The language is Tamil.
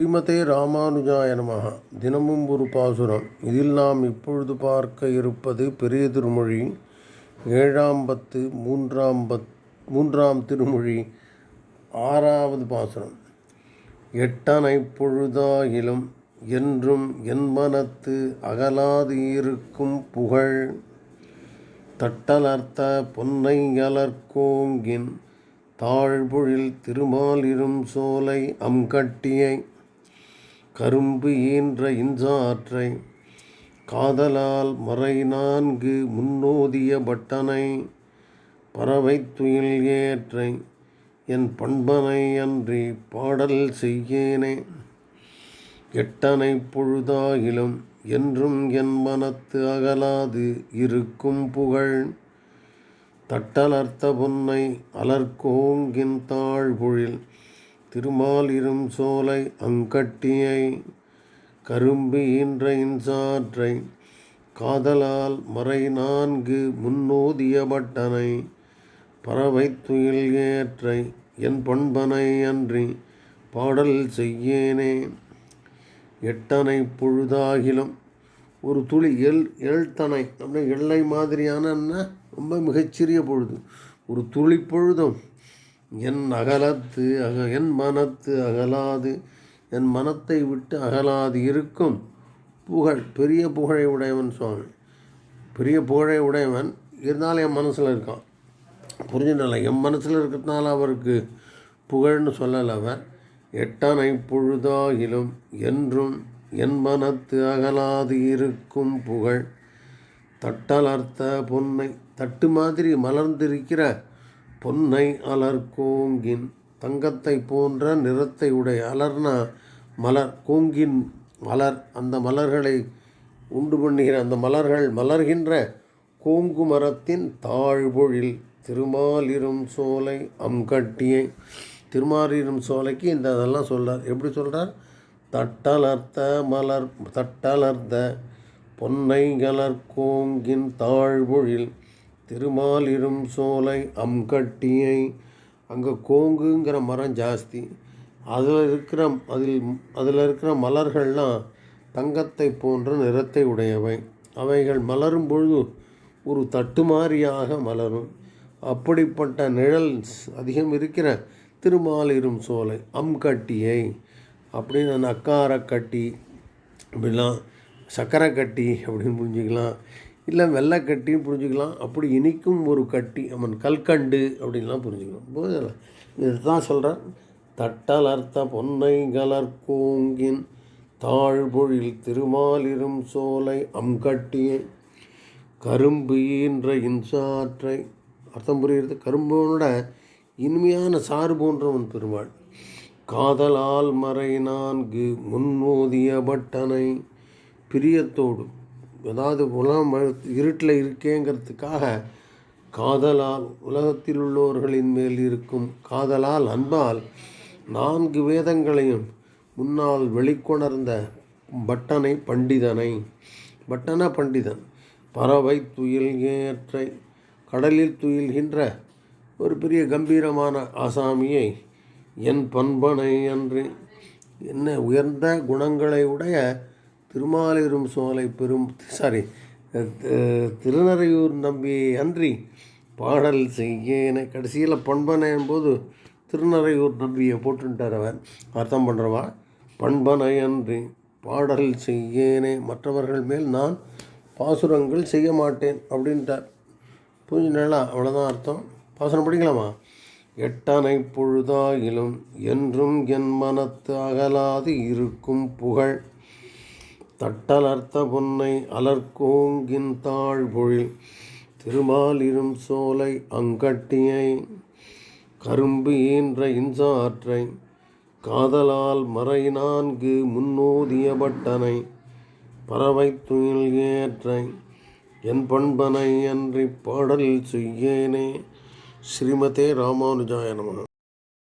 ஸ்ரீமதே ராமானுஜாய நமஹ தினமும் ஒரு பாசுரம். இதில் நாம் இப்பொழுது பார்க்க இருப்பது பெரிய திருமொழி ஏழாம் பத்து மூன்றாம் பத் மூன்றாம் திருமொழி ஆறாவது பாசுரம். எட்டனை பொழுதாயிலும் என்றும் என் மனத்து அகலாது இருக்கும் புகழ் தட்டலர்த்த பொன்னை அலர்கோங்கின் தாழ்பொழில் திருமாலிரும் சோலை அம்கட்டியை கரும்பு ஈன்ற இன்சாற்றை காதலால் மறை நான்கு முன்னோதிய பட்டனை பறவை துயில் ஏற்றை என் பண்பனை அன்றி பாடல் செய்யேனே. எட்டனை பொழுதாகிலும் என்றும் என் மனத்து அகலாது இருக்கும் புகழ் தட்டலர்த்த பொன்னை அலர்கோங்கின் தாழ்பொழில் திருமாலிரும் சோலை அங்கட்டியை கரும்பு ஈன்ற இன்சாற்றை காதலால் மறை நான்கு முன்னோதிய பட்டனை பறவை துயில் ஏற்றை என் பண்பனை அன்றி பாடல் செய்யேனே. எட்டனை பொழுதாகிலும் ஒரு துளி எள் எழ்த்தனை அப்படின்னா எல்லை மாதிரியான ரொம்ப மிகச்சிறிய பொழுது. ஒரு துளி பொழுதும் என் அகலத்து அக என் மனத்து அகலாது என் மனத்தை விட்டு அகலாது இருக்கும். புகழ் பெரிய புகழை உடையவன் சுவாமி. பெரிய புகழை உடையவன் இருந்தாலும் என் மனசில் இருக்கான். புரிஞ்சுனால என் மனசில் இருக்கிறதுனால அவருக்கு புகழ்னு சொல்லலை அவர். எட்டனை பொழுதாகிலும் என்றும் என் மனத்து அகலாது இருக்கும் புகழ். தட்டலர்த்த பொன்னை தட்டு மாதிரி மலர்ந்திருக்கிற பொன்னை அலர் கோங்கின் தங்கத்தை போன்ற நிறத்தை உடைய அலர்னா மலர் கூங்கின் மலர். அந்த மலர்களை உண்டு பண்ணுகிற அந்த மலர்கள் மலர்கின்ற கூங்கு மரத்தின் தாழ்பொழில் திருமாலிரும் சோலை அம்கட்டியை. திருமாலிரும் சோலைக்கு இந்த அதெல்லாம் சொல்கிறார் எப்படி சொல்கிறார் தட்டலர்த்த மலர் தட்டலர்த்த பொன்னை கலர் கோங்கின் தாழ்பொழில் திருமாலிரும் சோலை அம்கட்டியை. அங்கே கோங்குங்கிற மரம் ஜாஸ்தி. அதில் இருக்கிற அதில் அதில் இருக்கிற மலர்கள்லாம் தங்கத்தை போன்ற நிறத்தை உடையவை. அவைகள் மலரும் பொழுது ஒரு தட்டுமாரியாக மலரும். அப்படிப்பட்ட நிழல் அதிகம் இருக்கிற திருமாலிரும் சோலை அம்கட்டியை. அப்படின்னு அந்த அக்காரக்கட்டி அப்படிலாம் சக்கரை கட்டி அப்படின்னு புரிஞ்சுக்கலாம். இல்லை வெள்ளை கட்டியும் புரிஞ்சுக்கலாம். அப்படி இனிக்கும் ஒரு கட்டி அவன் கல்கண்டு அப்படின்லாம் புரிஞ்சுக்கலாம். புரிஞ்சுக்கலாம் இதுதான் சொல்கிறான் தட்டலர்த்த பொன்னை கலர்கோங்கின் தாழ்பொழில் திருமாலிரும் சோலை அம்கட்டியை கரும்பு ஈன்ற இன்சாற்றை. அர்த்தம் புரிகிறது? கரும்போனோட இனிமையான சாறு போன்றவன் பெருமாள். காதலால் மறை நான்கு முன்னோதிய பட்டனை பிரியத்தோடும் அதாவது உலகம் இருட்டில் இருக்கேங்கிறதுக்காக காதலால் உலகத்தில் உள்ளவர்களின் மேல் இருக்கும் காதலால் அன்பால் நான்கு வேதங்களையும் முன்னால் வெளிக்கொணர்ந்த பட்டனை பண்டிதனை பட்டன பண்டிதன் பறவை துயில் ஏற்றை கடலில் துயில்கின்ற ஒரு பெரிய கம்பீரமான ஆசாமியை என் பண்பனை அன்று என்ன உயர்ந்த குணங்களை உடைய திருமாலிரும் சோலை பெரும் சாரி திருநறையூர் நம்பி அன்றி பாடல் செய்ய கடைசியில் பண்பனை போது திருநறையூர் நம்பியை போட்டுட்டார் அவர். அர்த்தம் பண்ணுறவா பண்பனை அன்றி பாடல் செய்யேனே மற்றவர்கள் மேல் நான் பாசுரங்கள் செய்ய மாட்டேன் அப்படின்ட்டார். புரிஞ்சுனா அவ்வளோதான் அர்த்தம். பாசுரம் படிக்கலாமா? எட்டனை பொழுதாயிலும் என்றும் என் மனத்து அகலாது இருக்கும் புகழ். தட்டலர்த்த பொன்னை அலர்கோங்கின் தாழ்பொழில் திருமாலிரும் சோலை அங்கட்டியை கரும்பு ஈன்ற இன்சாற்றை காதலால் மறை நான்கு முன்னோதிய பட்டனை பறவை துயில் ஏற்றை என் பண்பனை அன்றி பாடலில் செய்யேனே. ஸ்ரீமதே ராமானுஜாய நமக.